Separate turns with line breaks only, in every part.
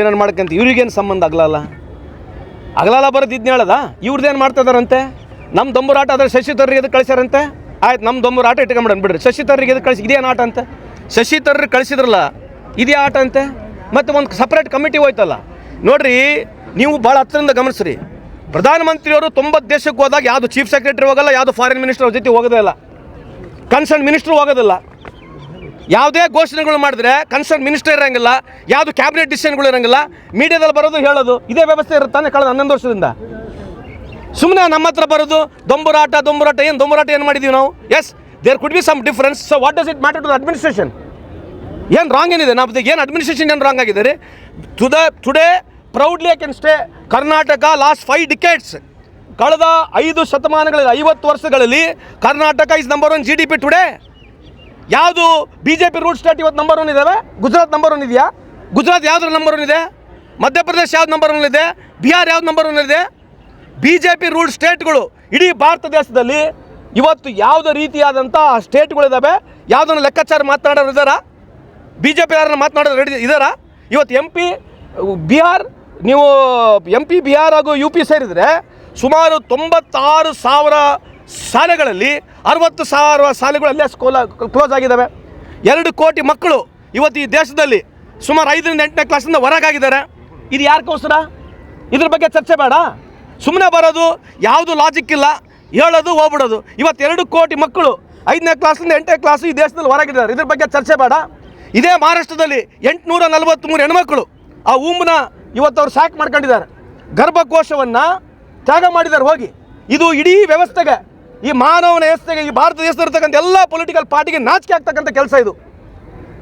ಏನೇನು ಮಾಡ್ಕಂತ ಇವ್ರಿಗೇನು ಸಂಬಂಧ ಆಗಲಲ್ಲ ಅಗಲಲ್ಲ ಬರೋದು ಇದನ್ನ ಹೇಳದ? ಇವ್ರದ್ದೇನು ಮಾಡ್ತಾ ಇದಾರಂತೆ ನಮ್ಮ ದೊಂಬರಾಟ ಅದ್ರ ಶಶಿ ಅದು ಕಳಿಸ್ಯಾರಂತೆ? ಆಯ್ತು ನಮ್ಮ ದೊಂಬರಾಟ ಇಟ್ಕೊಂಬಿಡೋಣ, ಬಿಡ್ರಿ. ಶಶಿ ತರ್ರಿಗೆ ಇದು ಕಳಿಸಿ ಇದೇನು ಆಟ ಅಂತೆ? ಶಶಿ ಕಳಿಸಿದ್ರಲ್ಲ, ಇದೇ ಆಟ ಅಂತೆ? ಮತ್ತು ಒಂದು ಸಪ್ರೇಟ್ ಕಮಿಟಿ ಹೋಯ್ತಲ್ಲ? ನೋಡ್ರಿ, ನೀವು ಭಾಳ ಹತ್ತಿರದಿಂದ ಗಮನಿಸ್ರಿ. ಪ್ರಧಾನಮಂತ್ರಿಯವರು ತೊಂಬತ್ತು ದೇಶಕ್ಕೆ ಹೋದಾಗ ಯಾವುದು ಚೀಫ್ ಸೆಕ್ರೆಟರಿ ಹೋಗಲ್ಲ, ಯಾವುದು ಫಾರಿನ್ ಮಿನಿಸ್ಟರ್ ಜೊತೆ ಹೋಗೋದೇ ಇಲ್ಲ. ಕನ್ಸರ್ನ್ ಮಿನಿಸ್ಟ್ರು ಹೋಗೋದಿಲ್ಲ. ಯಾವುದೇ ಘೋಷಣೆಗಳು ಮಾಡಿದ್ರೆ ಕನ್ಸರ್ನ್ ಮಿನಿಸ್ಟರ್ ಇರಂಗಿಲ್ಲ, ಯಾವುದು ಕ್ಯಾಬಿನೆಟ್ ಡಿಸಿಷನ್ಗಳು ಇರಂಗಿಲ್ಲ ಮೀಡಿಯಾದಲ್ಲಿ ಬರೋದು ಹೇಳೋದು, ಇದೇ ವ್ಯವಸ್ಥೆ ಇರುತ್ತಾನೆ ಕಳೆದ ಹನ್ನೊಂದು ವರ್ಷದಿಂದ. ಸುಮ್ಮನೆ ನಮ್ಮ ಹತ್ರ ಬರೋದು, ದೊಂಬುರಾಟ ದೊಂಬುರಾಟ, ಏನು ದೊಂಬುರಾಟ, ಏನು ಮಾಡಿದ್ದೀವಿ ನಾವು? Yes there could be some difference so what does it matter to the administration ಏನು ರಾಂಗ್ ಏನಿದೆ? ನಮ್ಮದು ಏನು ಅಡ್ಮಿನಿಸ್ಟ್ರೇಷನ್ ಏನು ರಾಂಗ್ ಆಗಿದೆ ರೀ to the today proudly I can stay Karnataka last five decades ಕಳೆದ ಐದು ಶತಮಾನಗಳಲ್ಲಿ, ಐವತ್ತು ವರ್ಷಗಳಲ್ಲಿ Karnataka is number one G D P today ಯಾವುದು B J P ruled state ಇವತ್ತು ನಂಬರ್ ಒನ್ ಇದ್ದಾವೆ ಗುಜರಾತ್ ನಂಬರ್ ಒನ್ ಇದೆಯಾ? ಗುಜರಾತ್ ಯಾವ್ದ್ರ ನಂಬರ್ ಒನ್ ಇದೆ? ಮಧ್ಯಪ್ರದೇಶ ಯಾವ್ದು ನಂಬರ್ ಒನ್ ಇದೆ? ಬಿಹಾರ್ ಯಾವ್ದು ನಂಬರ್ ಒನ್ ಇದೆ? ಬಿ ಜೆ ಪಿ ರೂಲ್ ಸ್ಟೇಟ್ಗಳು ಇಡೀ ಭಾರತ ದೇಶದಲ್ಲಿ ಇವತ್ತು ಯಾವುದೇ ರೀತಿಯಾದಂಥ ಸ್ಟೇಟ್ಗಳಿದ್ದಾವೆ ಯಾವುದನ್ನು ಲೆಕ್ಕಾಚಾರ ಮಾತನಾಡೋರು ಇದ್ದಾರಾ ಬಿ ಜೆ ಪಿ ಯಾರನ್ನು ಮಾತನಾಡೋರು ರೆಡಿ ಇದ್ದಾರಾ ಇವತ್ತು ಎಂ ಪಿ ಬಿಹಾರ್, ನೀವು ಎಂ ಪಿ ಬಿಹಾರ್ ಹಾಗೂ ಯು ಪಿ ಸೇರಿದರೆ ಸುಮಾರು ತೊಂಬತ್ತಾರು ಸಾವಿರ ಶಾಲೆಗಳಲ್ಲಿ ಅರವತ್ತು ಸಾವಿರ ಶಾಲೆಗಳಲ್ಲೇ ಸ್ಕೂಲ ಕ್ಲೋಸ್ ಆಗಿದ್ದಾವೆ. ಎರಡು ಕೋಟಿ ಮಕ್ಕಳು ಇವತ್ತು ಈ ದೇಶದಲ್ಲಿ ಸುಮಾರು ಐದರಿಂದ ಎಂಟನೇ ಕ್ಲಾಸಿಂದ ಹೊರಗಾಗಿದ್ದಾರೆ. ಇದು ಯಾರಿಗೋಸ್ಕರ? ಇದ್ರ ಬಗ್ಗೆ ಚರ್ಚೆ ಬೇಡ. ಸುಮ್ಮನೆ ಬರೋದು, ಯಾವುದು ಲಾಜಿಕ್ ಇಲ್ಲ, ಹೇಳೋದು, ಹೋಗ್ಬಿಡೋದು. ಇವತ್ತು ಎರಡು ಕೋಟಿ ಮಕ್ಕಳು ಐದನೇ ಕ್ಲಾಸಿಂದ ಎಂಟನೇ ಕ್ಲಾಸು ಈ ದೇಶದಲ್ಲಿ ಹೊರಗಿದ್ದಾರೆ. ಇದ್ರ ಬಗ್ಗೆ ಚರ್ಚೆ ಬೇಡ. ಇದೇ ಮಹಾರಾಷ್ಟ್ರದಲ್ಲಿ ಎಂಟುನೂರ ನಲವತ್ತ್ಮೂರು ಹೆಣ್ಮಕ್ಳು ಆ ಉಂಬನ ಇವತ್ತು ಅವ್ರು ಸ್ಯಾಕ್ ಮಾಡ್ಕೊಂಡಿದ್ದಾರೆ. ಗರ್ಭಕೋಶವನ್ನು ತ್ಯಾಗ ಮಾಡಿದ್ದಾರೆ ಹೋಗಿ. ಇದು ಇಡೀ ವ್ಯವಸ್ಥೆಗೆ ಈ ಮಾನವನ ವ್ಯವಸ್ಥೆಗೆ ಈ ಭಾರತ ದೇಶದಲ್ಲಿರ್ತಕ್ಕಂಥ ಎಲ್ಲ ಪೊಲಿಟಿಕಲ್ ಪಾರ್ಟಿಗೆ ನಾಚಿಕೆ ಆಗ್ತಕ್ಕಂಥ ಕೆಲಸ ಇದು.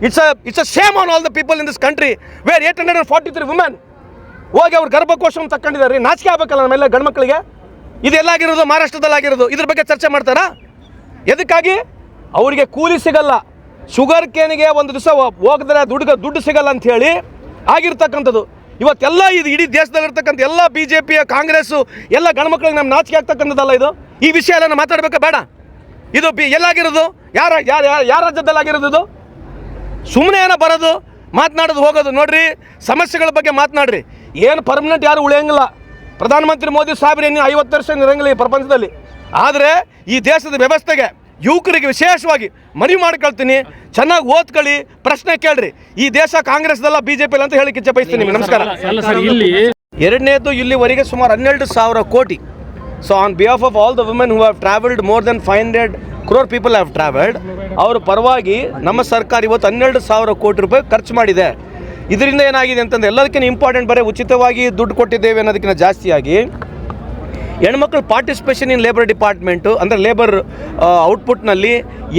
It's uh it's a shame on all the people in this country where eight hundred forty three women ಹೋಗಿ ಅವ್ರು ಗರ್ಭಕೋಶವನ್ನು ತಕ್ಕೊಂಡಿದ್ದಾರೆ. ನಾಚಿಕೆ ಆಗಬೇಕಲ್ಲ ನಮ್ಮೆಲ್ಲ ಗಂಡ್ಮಕ್ಳಿಗೆ ಇದೆಲ್ಲ ಎಲ್ಲಾಗಿರೋದು? ಮಹಾರಾಷ್ಟ್ರದಲ್ಲಿ ಆಗಿರೋದು. ಇದ್ರ ಬಗ್ಗೆ ಚರ್ಚೆ ಮಾಡ್ತಾರಾ? ಎದಕ್ಕಾಗಿ? ಅವರಿಗೆ ಕೂಲಿ ಸಿಗಲ್ಲ. ಶುಗರ್ ಕೇನಿಗೆ ಒಂದು ದಿವಸ ಹೋಗಿದ್ರೆ ದುಡ್ಡು ದುಡ್ಡು ಸಿಗಲ್ಲ ಅಂತ ಹೇಳಿ ಆಗಿರ್ತಕ್ಕಂಥದ್ದು. ಇವತ್ತೆಲ್ಲ ಇದು ಇಡೀ ದೇಶದಲ್ಲಿರ್ತಕ್ಕಂಥ ಎಲ್ಲ ಬಿ ಜೆ ಪಿಯ ಕಾಂಗ್ರೆಸ್ಸು, ಎಲ್ಲ ಗಂಡ್ಮಕ್ಳಿಗೆ ನಮ್ಮ ನಾಚಿಕೆ ಆಗ್ತಕ್ಕಂಥದ್ದಲ್ಲ ಇದು? ಈ ವಿಷಯ ಎಲ್ಲ ಮಾತಾಡ್ಬೇಕಾ ಬೇಡ. ಇದು ಬಿ ಎಲ್ಲಾಗಿರೋದು? ಯಾರ ಯಾರ ಯಾರ ರಾಜ್ಯದಲ್ಲಾಗಿರೋದು ಇದು? ಸುಮ್ಮನೆ ಏನೋ ಬರೋದು ಮಾತನಾಡೋದು ಹೋಗೋದು. ನೋಡ್ರಿ ಸಮಸ್ಯೆಗಳ ಬಗ್ಗೆ ಮಾತನಾಡ್ರಿ. ಏನು ಪರ್ಮನೆಂಟ್ ಯಾರು ಉಳಿಯಂಗಿಲ್ಲ. ಪ್ರಧಾನಮಂತ್ರಿ ಮೋದಿ ಸಾಹೇಬ್ರು ಇನ್ನು ಐವತ್ತು ವರ್ಷ ಇರಂಗಿಲ್ಲ ಈ ಪ್ರಪಂಚದಲ್ಲಿ. ಆದರೆ ಈ ದೇಶದ ವ್ಯವಸ್ಥೆಗೆ ಯುವಕರಿಗೆ ವಿಶೇಷವಾಗಿ ಮನವಿ ಮಾಡ್ಕೊಳ್ತೀನಿ. ಚೆನ್ನಾಗಿ ಓದ್ಕೊಳ್ಳಿ ಪ್ರಶ್ನೆ ಕೇಳ್ರಿ. ಈ ದೇಶ ಕಾಂಗ್ರೆಸ್ದಲ್ಲ ಬಿ ಜೆ ಅಂತ ಹೇಳಿ ಕಿಚ್ಚ ಬಯಸ್ತೀನಿ ನಿಮ್ಗೆ. ನಮಸ್ಕಾರ.
ಸರ್ ಇಲ್ಲಿ
ಎರಡನೇದು ಇಲ್ಲಿವರೆಗೆ ಸುಮಾರು ಹನ್ನೆರಡು ಸಾವಿರ crore so on behalf of all the women who have travelled more than five hundred crore people have travelled ಅವರ ಪರವಾಗಿ ನಮ್ಮ ಸರ್ಕಾರ ಇವತ್ತು ಹನ್ನೆರಡು ಸಾವಿರ ಕೋಟಿ ರೂಪಾಯಿ ಖರ್ಚು ಮಾಡಿದೆ. ಇದರಿಂದ ಏನಾಗಿದೆ ಅಂತಂದ್ರೆ ಎಲ್ಲದಕ್ಕಿಂತ ಇಂಪಾರ್ಟೆಂಟ್ ಬರೀ ಉಚಿತವಾಗಿ ದುಡ್ಡು ಕೊಟ್ಟಿದ್ದೇವೆ ಅನ್ನೋದಕ್ಕಿಂತ ಜಾಸ್ತಿಯಾಗಿ ಹೆಣ್ಮಕ್ಳು ಪಾರ್ಟಿಸಿಪೇಷನ್ ಇನ್ ಲೇಬರ್ ಡಿಪಾರ್ಟ್ಮೆಂಟು ಅಂದರೆ ಲೇಬರ್ ಔಟ್ಪುಟ್ನಲ್ಲಿ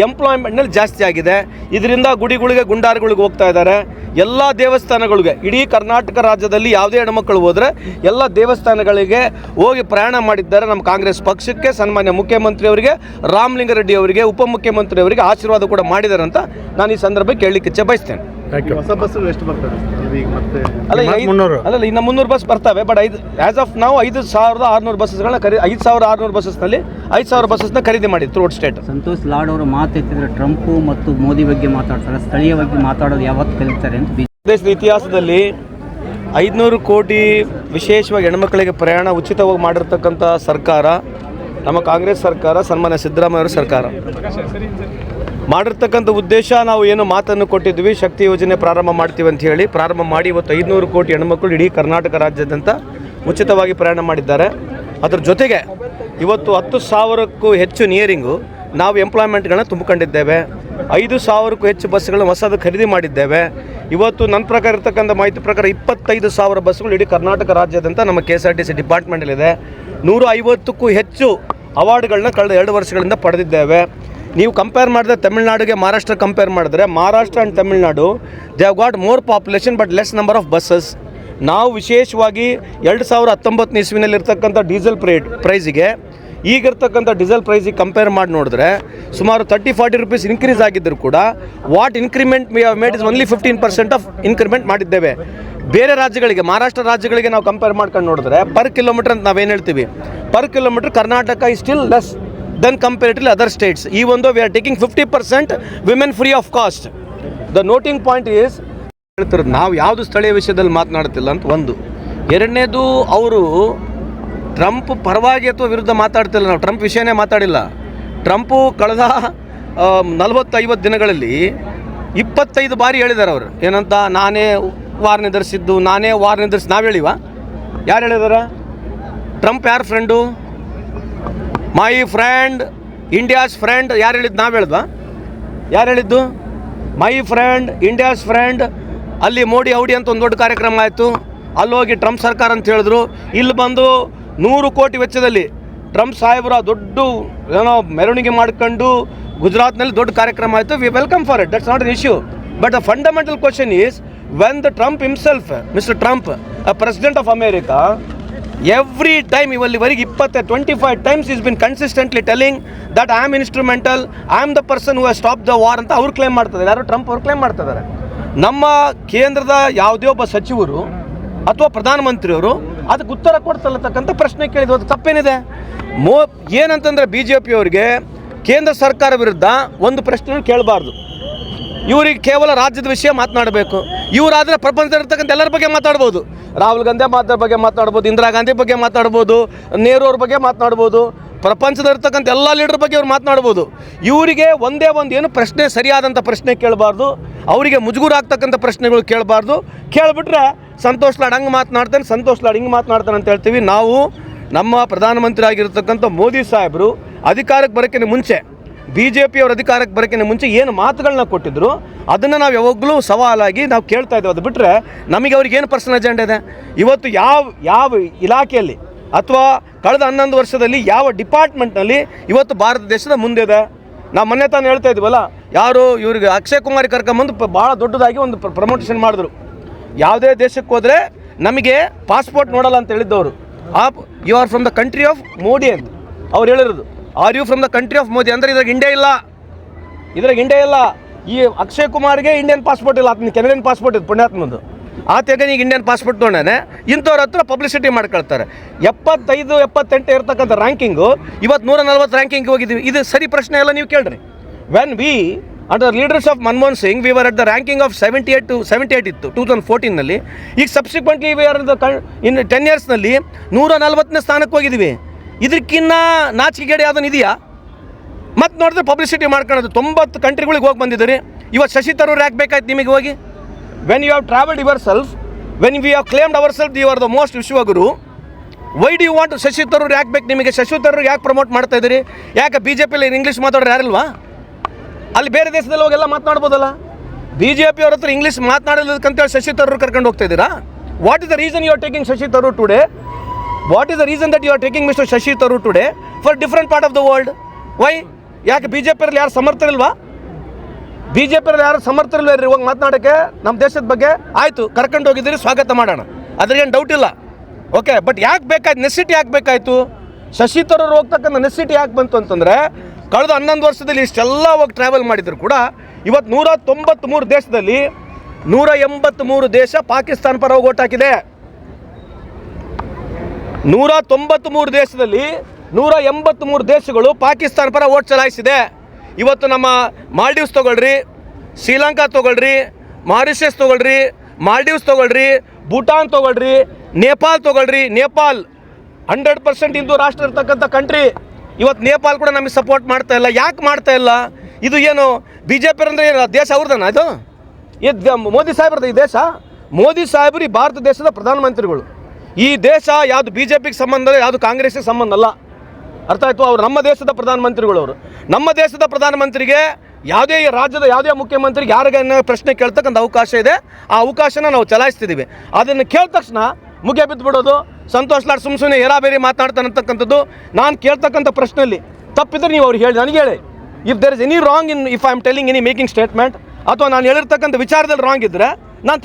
ಎಂಪ್ಲಾಯ್ಮೆಂಟ್ನಲ್ಲಿ ಜಾಸ್ತಿ ಆಗಿದೆ. ಇದರಿಂದ ಗುಡಿಗಳಿಗೆ, ಗುಂಡಾರುಗಳಿಗೆ ಹೋಗ್ತಾ ಇದ್ದಾರೆ. ಎಲ್ಲ ದೇವಸ್ಥಾನಗಳಿಗೆ, ಇಡೀ ಕರ್ನಾಟಕ ರಾಜ್ಯದಲ್ಲಿ ಯಾವುದೇ ಹೆಣ್ಮಕ್ಳು ಹೋದರೆ ಎಲ್ಲ ದೇವಸ್ಥಾನಗಳಿಗೆ ಹೋಗಿ ಪ್ರಯಾಣ ಮಾಡಿದ್ದಾರೆ ನಮ್ಮ ಕಾಂಗ್ರೆಸ್ ಪಕ್ಷಕ್ಕೆ, ಸನ್ಮಾನ್ಯ ಮುಖ್ಯಮಂತ್ರಿಯವರಿಗೆ ರಾಮಲಿಂಗಾರೆಡ್ಡಿ ಅವರಿಗೆ ಉಪಮುಖ್ಯಮಂತ್ರಿಯವರಿಗೆ ಆಶೀರ್ವಾದ ಕೂಡ ಮಾಡಿದ್ದಾರೆ ಅಂತ ನಾನು ಈ ಸಂದರ್ಭಕ್ಕೆ ಕೇಳಲಿಕ್ಕೆ ಇಚ್ಛೆ ಬಯಸ್ತೇನೆ.
ಹೊಸ ಬಸ್ ಎಷ್ಟು ಬರ್ತದೆ?
ಅಲ್ಲ. ಅಲ್ಲ ಇನ್ನು ಮುನ್ನೂರು ಬಸ್ ಬರ್ತವೆ ಬಟ್ ಐದು ಆ್ಯಸ್ ಆಫ್ ನಾವು ಐದು ಸಾವಿರದ ಆರುನೂರು ಬಸ್ಸಸ್ಗಳನ್ನ ಖರೀ ಐದು ಸಾವಿರ ಆರುನೂರು ಬಸ್ಸಸ್ನಲ್ಲಿ ಐದು ಸಾವಿರ ಬಸ್ಸಸ್ನ ಖರೀದಿ ಮಾಡಿ ತ್ರೋಟ್ ಸ್ಟೇಟ್
ಸಂತೋಷ್ ಲಾಡ್ ಅವರು ಮಾತೆತ್ತಿದ್ರೆ ಟ್ರಂಪು ಮತ್ತು ಮೋದಿ ಬಗ್ಗೆ ಮಾತಾಡ್ತಾರೆ ಸ್ಥಳೀಯವಾಗಿ ಮಾತಾಡೋದು ಯಾವತ್ತು ಕಲಿತಾರೆ ಅಂತ
ದೇಶದ ಇತಿಹಾಸದಲ್ಲಿ ಐದುನೂರು ಕೋಟಿ ವಿಶೇಷವಾಗಿ ಹೆಣ್ಮಕ್ಳಿಗೆ ಪ್ರಯಾಣ ಉಚಿತವಾಗಿ ಮಾಡಿರ್ತಕ್ಕಂಥ ಸರ್ಕಾರ ನಮ್ಮ ಕಾಂಗ್ರೆಸ್ ಸರ್ಕಾರ, ಸನ್ಮಾನ್ಯ ಸಿದ್ದರಾಮಯ್ಯನವರ ಸರ್ಕಾರ. ಮಾಡಿರ್ತಕ್ಕಂಥ ಉದ್ದೇಶ ನಾವು ಏನು ಮಾತನ್ನು ಕೊಟ್ಟಿದ್ವಿ ಶಕ್ತಿ ಯೋಜನೆ ಪ್ರಾರಂಭ ಮಾಡ್ತೀವಿ ಅಂತ ಹೇಳಿ, ಪ್ರಾರಂಭ ಮಾಡಿ ಇವತ್ತು ಐದುನೂರು ಕೋಟಿ ಹೆಣ್ಮಕ್ಳು ಇಡೀ ಕರ್ನಾಟಕ ರಾಜ್ಯಾದ್ಯಂತ ಉಚಿತವಾಗಿ ಪ್ರಯಾಣ ಮಾಡಿದ್ದಾರೆ. ಅದ್ರ ಜೊತೆಗೆ ಇವತ್ತು ಹತ್ತು ಸಾವಿರಕ್ಕೂ ಹೆಚ್ಚು ನಿಯರಿಂಗು ನಾವು ಎಂಪ್ಲಾಯ್ಮೆಂಟ್ಗಳನ್ನ ತುಂಬಿಕೊಂಡಿದ್ದೇವೆ. ಐದು ಸಾವಿರಕ್ಕೂ ಹೆಚ್ಚು ಬಸ್ಗಳನ್ನು ಹೊಸದು ಖರೀದಿ ಮಾಡಿದ್ದೇವೆ. ಇವತ್ತು ನನ್ನ ಪ್ರಕಾರ ಇರ್ತಕ್ಕಂಥ ಮಾಹಿತಿ ಪ್ರಕಾರ ಇಪ್ಪತ್ತೈದು ಸಾವಿರ ಬಸ್ಗಳು ಇಡೀ ಕರ್ನಾಟಕ ರಾಜ್ಯದಂತ ನಮ್ಮ K S R T C ಡಿಪಾರ್ಟ್ಮೆಂಟಲ್ಲಿದೆ ನೂರ ಐವತ್ತಕ್ಕೂ ಹೆಚ್ಚು ಅವಾರ್ಡ್ಗಳನ್ನ ಕಳೆದ ಎರಡು ವರ್ಷಗಳಿಂದ ಪಡೆದಿದ್ದೇವೆ. ನೀವು ಕಂಪೇರ್ ಮಾಡಿದ್ರೆ ತಮಿಳ್ನಾಡಿಗೆ ಮಹಾರಾಷ್ಟ್ರ ಕಂಪೇರ್ ಮಾಡಿದ್ರೆ Maharashtra and Tamil Nadu they have got more population but less number of buses ನಾವು ವಿಶೇಷವಾಗಿ ಎರಡು ಸಾವಿರ ಹತ್ತೊಂಬತ್ತನೇ ಇಸ್ವಿನಲ್ಲಿ ಇರ್ತಕ್ಕಂಥ ಡೀಸೆಲ್ ಪ್ರೈ ಪ್ರೈಸಿಗೆ ಈಗಿರ್ತಕ್ಕಂಥ ಡೀಸೆಲ್ ಪ್ರೈಸಿಗೆ ಕಂಪೇರ್ ಮಾಡಿ ನೋಡಿದ್ರೆ ಸುಮಾರು ತರ್ಟಿ ಫಾರ್ಟಿ ರುಪೀಸ್ ಇನ್ಕ್ರೀಸ್ ಆಗಿದ್ದರೂ ಕೂಡ what increment we made is only fifteen percent of increment ಮಾಡಿದ್ದೇವೆ. ಬೇರೆ ರಾಜ್ಯಗಳಿಗೆ, ಮಹಾರಾಷ್ಟ್ರ ರಾಜ್ಯಗಳಿಗೆ ನಾವು ಕಂಪೇರ್ ಮಾಡ್ಕೊಂಡು ನೋಡಿದ್ರೆ ಪರ್ ಕಿಲೋಮೀಟರ್ ಅಂತ ನಾವೇನು ಹೇಳ್ತೀವಿ? Per kilometre Karnataka is still less than comparatively other states ಈ ಒಂದು we are taking fifty percent women free of cost the noting point is ಹೇಳ್ತಿರೋದು ನಾವು ಯಾವುದು ಸ್ಥಳೀಯ ವಿಷಯದಲ್ಲಿ ಮಾತನಾಡ್ತಿಲ್ಲ ಅಂತ ಒಂದು. ಎರಡನೇದು, ಅವರು ಟ್ರಂಪ್ ಪರವಾಗಿ ಅಥವಾ ವಿರುದ್ಧ ಮಾತಾಡ್ತಿಲ್ಲ. ನಾವು ಟ್ರಂಪ್ ವಿಷಯನೇ ಮಾತಾಡಿಲ್ಲ. ಟ್ರಂಪು ಕಳೆದ ನಲವತ್ತೈವತ್ತು ದಿನಗಳಲ್ಲಿ ಇಪ್ಪತ್ತೈದು ಬಾರಿ ಹೇಳಿದ್ದಾರೆ ಅವರು. ಏನಂತ, ನಾನೇ ವಾರ್ ನಿದರ್ಸಿದ್ದು, ನಾನೇ ವಾರ್ ನಿರ್ಧರಿಸಿ ನಾವು ಹೇಳಿವ? ಯಾರು ಹೇಳಿದಾರ? ಟ್ರಂಪ್ ಯಾರು friend my friend India's friend ಯಾರು ಹೇಳಿದ್ದು ನಾವು ಹೇಳ್ದ ಯಾರು ಹೇಳಿದ್ದು? ಮೈ ಫ್ರೆಂಡ್ ಇಂಡಿಯಾಸ್ ಫ್ರೆಂಡ್ ಅಲ್ಲಿ ಮೋಡಿ ಔಡಿ ಅಂತ ಒಂದು ದೊಡ್ಡ ಕಾರ್ಯಕ್ರಮ ಆಯಿತು. ಅಲ್ಲಿ ಹೋಗಿ ಟ್ರಂಪ್ ಸರ್ಕಾರ ಅಂತ ಹೇಳಿದ್ರು. ಇಲ್ಲಿ ಬಂದು ನೂರು ಕೋಟಿ ವೆಚ್ಚದಲ್ಲಿ ಟ್ರಂಪ್ ಸಾಹೇಬರ ದೊಡ್ಡ, ಏನೋ ಮೆರವಣಿಗೆ ಮಾಡ್ಕೊಂಡು ಗುಜರಾತ್ನಲ್ಲಿ ದೊಡ್ಡ ಕಾರ್ಯಕ್ರಮ ಆಯಿತು. We welcome for it that's not an issue but the fundamental question is when the Trump himself mister Trump a president of America every time ಇವಲ್ಲಿವರೆಗೆ ಇಪ್ಪತ್ತೆ twenty five times is been consistently telling that I am instrumental I am the person who stop the war ಅಂತ ಅವ್ರು claim ಮಾಡ್ತಿದ್ದಾರೆ. ಯಾರು Trump ಅವ್ರು claim ಮಾಡ್ತಿದ್ದಾರೆ. ನಮ್ಮ ಕೇಂದ್ರದ ಯಾವುದೇ ಒಬ್ಬ ಸಚಿವರು ಅಥವಾ ಪ್ರಧಾನಮಂತ್ರಿಯವರು ಅದಕ್ಕೆ ಉತ್ತರ ಕೊಡ್ತಲ್ಲತಕ್ಕಂಥ ಪ್ರಶ್ನೆ ಕೇಳಿದ್ರು. ಅದು ತಪ್ಪೇನಿದೆ. ಮೋ, ಏನಂತಂದರೆ ಬಿ ಜೆ ಪಿಯವರಿಗೆ ಕೇಂದ್ರ ಸರ್ಕಾರ ವಿರುದ್ಧ ಒಂದು ಪ್ರಶ್ನೆ ಕೇಳಬಾರ್ದು. ಇವರಿಗೆ ಕೇವಲ ರಾಜ್ಯದ ವಿಷಯ ಮಾತನಾಡಬೇಕು. ಇವರಾದರೆ ಪ್ರಪಂಚದಲ್ಲಿರ್ತಕ್ಕಂಥ ಎಲ್ಲರ ಬಗ್ಗೆ ಮಾತಾಡ್ಬೋದು ರಾಹುಲ್ ಗಾಂಧಿ ಮಾತ್ರ ಬಗ್ಗೆ ಮಾತಾಡ್ಬೋದು ಇಂದಿರಾ ಗಾಂಧಿ ಬಗ್ಗೆ ಮಾತಾಡ್ಬೋದು ನೆಹರು ಅವ್ರ ಬಗ್ಗೆ ಮಾತನಾಡ್ಬೋದು, ಪ್ರಪಂಚದಲ್ಲಿರ್ತಕ್ಕಂಥ ಎಲ್ಲ ಲೀಡರ್ ಬಗ್ಗೆ ಅವ್ರು ಮಾತನಾಡ್ಬೋದು. ಇವರಿಗೆ ಒಂದೇ ಒಂದು ಏನು ಪ್ರಶ್ನೆ ಸರಿಯಾದಂಥ ಪ್ರಶ್ನೆ ಕೇಳಬಾರ್ದು, ಅವರಿಗೆ ಮುಜುಗುರ ಆಗ್ತಕ್ಕಂಥ ಪ್ರಶ್ನೆಗಳು ಕೇಳಬಾರ್ದು. ಕೇಳಿಬಿಟ್ರೆ ಸಂತೋಷ್ ಲಾಡ್ ಹಂಗೆ ಮಾತನಾಡ್ತಾನೆ, ಸಂತೋಷ್ ಲಾಡ್ ಹಿಂಗೆ ಮಾತನಾಡ್ತಾನೆ ಅಂತ ಹೇಳ್ತೀವಿ. ನಾವು ನಮ್ಮ ಪ್ರಧಾನಮಂತ್ರಿ ಆಗಿರ್ತಕ್ಕಂಥ ಮೋದಿ ಸಾಹೇಬರು ಅಧಿಕಾರಕ್ಕೆ ಬರೋಕ್ಕಿಂತ ಮುಂಚೆ ಬಿ ಜೆ ಪಿಯವ್ರ ಅಧಿಕಾರಕ್ಕೆ ಬರೋಕ್ಕಿಂತ ಮುಂಚೆ ಏನು ಮಾತುಗಳನ್ನ ಕೊಟ್ಟಿದ್ರು, ಅದನ್ನು ನಾವು ಯಾವಾಗಲೂ ಸವಾಲಾಗಿ ನಾವು ಕೇಳ್ತಾ ಇದ್ದೇವೆ. ಅದು ಬಿಟ್ಟರೆ ನಮಗೆ ಅವ್ರಿಗೆ ಏನು ಪರ್ಸನಲ್ ಅಜೆಂಡ ಇದೆ? ಇವತ್ತು ಯಾವ ಯಾವ ಇಲಾಖೆಯಲ್ಲಿ ಅಥವಾ ಕಳೆದ ಹನ್ನೊಂದು ವರ್ಷದಲ್ಲಿ ಯಾವ ಡಿಪಾರ್ಟ್ಮೆಂಟ್ನಲ್ಲಿ ಇವತ್ತು ಭಾರತ ದೇಶದ ಮುಂದಿದೆ ನಾವು ಮೊನ್ನೆ ತಾನು ಹೇಳ್ತಾ ಇದ್ವಲ್ಲ, ಯಾರು ಇವ್ರಿಗೆ ಅಕ್ಷಯ್ ಕುಮಾರ್ ಕರ್ಕೊಂಬಂದು ಭಾಳ ದೊಡ್ಡದಾಗಿ ಒಂದು ಪ್ರಮೋಷನ್ ಮಾಡಿದ್ರು. ಯಾವುದೇ ದೇಶಕ್ಕೆ ಹೋದರೆ ನಮಗೆ ಪಾಸ್ಪೋರ್ಟ್ ನೋಡಲ್ಲ ಅಂತ ಹೇಳಿದ್ದವರು. ಆ you are from the country of Modi ಅಂತ ಅವ್ರು ಹೇಳಿರೋದು. Are you from the country of Modi ಅಂದರೆ ಇದ್ರಾಗ ಇಂಡಿಯಾ ಇಲ್ಲ. ಇದ್ರಾಗ ಇಂಡಿಯಾ ಇಲ್ಲ. ಈ ಅಕ್ಷಯ್ ಕುಮಾರ್ಗೆ ಇಂಡಿಯನ್ ಪಾಸ್ಪೋರ್ಟ್ ಇಲ್ಲ. ಆತನ ಕೆನಡಿಯನ್ ಪಾಸ್ಪೋರ್ಟ್ ಇದೆ ಪುಣ್ಯಾತ್ಮದು. ಆತಗೆ ಈಗ ಇಂಡಿಯನ್ ಪಾಸ್ಪೋರ್ಟ್ ತೊಗೊಂಡೇನೆ. ಇಂಥವ್ರ ಹತ್ರ ಪಬ್ಲಿಸಿಟಿ ಮಾಡ್ಕೊಳ್ತಾರೆ. ಎಪ್ಪತ್ತೈದು, ಎಪ್ಪತ್ತೆಂಟು ಇರ್ತಕ್ಕಂಥ ರ್ಯಾಂಕಿಂಗು ಇವತ್ತು ನೂರ ನಲ್ವತ್ತು ರ್ಯಾಂಕಿಂಗ್ ಹೋಗಿದ್ದೀವಿ. ಇದು ಸರಿ ಪ್ರಶ್ನೆ ಎಲ್ಲ ನೀವು ಕೇಳ್ರಿ. When we under leaders of Manmohan Singh we were at the ranking of seventy eight to seventy eight ಇತ್ತು ಟೂ ತೌಸಂಡ್ ಫೋರ್ಟೀನಲ್ಲಿ ಈಗ subsequently we are in ten ಇಯರ್ಸ್ನಲ್ಲಿ ನೂರ ನಲ್ವತ್ತನೇ ಸ್ಥಾನಕ್ಕೆ ಹೋಗಿದ್ದೀವಿ. ಇದಕ್ಕಿನ್ನ ನಾಚಿಕೆಗೇಡಿ ಅದನ್ನು ಇದೆಯಾ? ಮತ್ತೆ ನೋಡಿದ್ರೆ ಪಬ್ಲಿಸಿಟಿ ಮಾಡ್ಕೊಳ್ಳೋದು. ತೊಂಬತ್ತು ಕಂಟ್ರಿಗಳಿಗೆ ಹೋಗಿ ಬಂದಿದ್ದೀರಿ. ಇವತ್ತು ಶಶಿ ತರೂರ್ ಯಾಕೆ ಬೇಕಾಯ್ತು ನಿಮಗೆ ಹೋಗಿ? When you have travelled yourself when we have claimed ourself you are the most ವಿಶ್ವಗುರು. Why do you want Shashi Tharoor ಯಾಕೆ ಬೇಕು ನಿಮಗೆ? ಶಶಿ ತರೂರ್ ಯಾಕೆ ಪ್ರಮೋಟ್ ಮಾಡ್ತಾ ಇದ್ದೀರಿ? ಯಾಕೆ ಬಿ ಜೆ ಪಿಲಿ ಇಂಗ್ಲೀಷ್ ಮಾತಾಡೋರು ಯಾರಿಲ್ವಾ? ಅಲ್ಲಿ ಬೇರೆ ದೇಶದಲ್ಲಿ ಹೋಗೆಲ್ಲ ಮಾತನಾಡ್ಬೋದಲ್ಲ? ಬಿ ಜೆ ಪಿ ಅವ್ರ ಹತ್ರ ಇಂಗ್ಲೀಷ್ ಮಾತನಾಡೋದಕ್ಕಂತೇಳಿ ಶಶಿ ತರೂರ್ ಕರ್ಕೊಂಡು ಹೋಗ್ತಾ ಇದ್ದೀರಾ? What is the reason you are taking Shashi Tharoor today what is the reason that you are taking mister Shashi Tharoor today for different part of the world why ಯಾಕೆ B J ಪಿಯಲ್ಲಿ ಯಾರು ಸಮರ್ಥರಿಲ್ವಾ? B J ಪಿಯಲ್ಲಿ ಯಾರು ಸಮರ್ಥರಿಲ್ವ ರೀ ಇವಾಗ ಮಾತನಾಡೋಕ್ಕೆ ನಮ್ಮ ದೇಶದ ಬಗ್ಗೆ ಆಯಿತು, ಕರ್ಕೊಂಡು ಹೋಗಿದ್ದೀರಿ, ಸ್ವಾಗತ ಮಾಡೋಣ. ಅದ್ರೇನು ಡೌಟ್ ಇಲ್ಲ. ಓಕೆ ಬಟ್ ಯಾಕೆ ಬೇಕಾಯ್ತು ನೆಸಿಟಿ ಯಾಕೆ ಬೇಕಾಯಿತು? ಶಶಿ ತರೂರ್ ಹೋಗ್ತಕ್ಕಂಥ ನೆಸಿಟಿ ಯಾಕೆ ಬಂತು ಅಂತಂದರೆ, ಕಳೆದ ಹನ್ನೊಂದು ವರ್ಷದಲ್ಲಿ ಇಷ್ಟೆಲ್ಲ ಹೋಗಿ ಟ್ರಾವೆಲ್ ಮಾಡಿದ್ರು ಕೂಡ, ಇವತ್ತು ನೂರ ತೊಂಬತ್ತ್ಮೂರು ದೇಶದಲ್ಲಿ ನೂರ ಎಂಬತ್ತ್ಮೂರು ದೇಶ ಪಾಕಿಸ್ತಾನ ಪರ ಹೋಗಿ ಓಟ್ ಹಾಕಿದೆ. ನೂರ ತೊಂಬತ್ತ್ಮೂರು ದೇಶದಲ್ಲಿ ನೂರ ಎಂಬತ್ತ್ಮೂರು ದೇಶಗಳು ಪಾಕಿಸ್ತಾನ ಪರ ಓಟ್ ಚಲಾಯಿಸಿದೆ. ಇವತ್ತು ನಮ್ಮ ಮಾಲ್ಡೀವ್ಸ್ ತೊಗೊಳ್ರಿ, ಶ್ರೀಲಂಕಾ ತೊಗೊಳ್ರಿ, ಮಾರಿಷಸ್ ತೊಗೊಳ್ರಿ, ಮಾಲ್ಡೀವ್ಸ್ ತೊಗೊಳ್ರಿ, ಭೂಟಾನ್ ತೊಗೊಳ್ರಿ ನೇಪಾಲ್ ತೊಗೊಳ್ರಿ ನೇಪಾಲ್ ಹಂಡ್ರೆಡ್ ಪರ್ಸೆಂಟ್ ಹಿಂದೂ ರಾಷ್ಟ್ರ ಇರ್ತಕ್ಕಂಥ ಕಂಟ್ರಿ ಇವತ್ತು ನೇಪಾಲ್ ಕೂಡ ನಮಗೆ ಸಪೋರ್ಟ್ ಮಾಡ್ತಾ ಇಲ್ಲ. ಯಾಕೆ ಮಾಡ್ತಾ ಇಲ್ಲ? ಇದು ಏನು ಬಿ ಜೆ ಪಿ ಅಂದರೆ ದೇಶ ಅವ್ರದನ ಇದು? ಇದು ಮೋದಿ ಸಾಹೇಬ್ರದ್ದು ಈ ದೇಶ? ಮೋದಿ ಸಾಹೇಬರು ಈ ಭಾರತ ದೇಶದ ಪ್ರಧಾನಮಂತ್ರಿಗಳು. ಈ ದೇಶ ಯಾವುದು ಬಿ ಜೆ ಪಿಗೆ ಸಂಬಂಧ ಯಾವುದು ಕಾಂಗ್ರೆಸ್ಗೆ ಸಂಬಂಧ ಅಲ್ಲ ಅರ್ಥ ಆಯಿತು? ಅವರು ನಮ್ಮ ದೇಶದ ಪ್ರಧಾನಮಂತ್ರಿಗಳು ಅವರು. ನಮ್ಮ ದೇಶದ ಪ್ರಧಾನಮಂತ್ರಿಗೆ ಯಾವುದೇ ರಾಜ್ಯದ ಯಾವುದೇ ಮುಖ್ಯಮಂತ್ರಿಗೆ ಯಾರಿಗೆ ಪ್ರಶ್ನೆ ಕೇಳ್ತಕ್ಕಂಥ ಅವಕಾಶ ಇದೆ. ಆ ಅವಕಾಶನ ನಾವು ಚಲಾಯಿಸ್ತಿದ್ದೀವಿ ಅದನ್ನು ಕೇಳಿದ ತಕ್ಷಣ ಮುಗಿಯ ಬಿದ್ದು ಬಿಡೋದು ಸಂತೋಷ್ ಲಾಡ್ ಸುಮ್ ಸುಮ್ಮನೆ ಏರಾಬೇರಿ ಮಾತನಾಡ್ತಾನಂತಕ್ಕಂಥದ್ದು ನಾನು ಕೇಳ್ತಕ್ಕಂಥ ಪ್ರಶ್ನೆಯಲ್ಲಿ ತಪ್ಪಿದ್ರೆ ನೀವು ಅವ್ರಿಗೆ ಹೇಳಿ, ನನಗೆ ಹೇಳಿ. If there is any wrong in if I am telling any making statement ಅಥವಾ ನಾನು ಹೇಳಿರ್ತಕ್ಕಂಥ ವಿಚಾರದಲ್ಲಿ ರಾಂಗ್ ಇದ್ದರೆ ನಾನು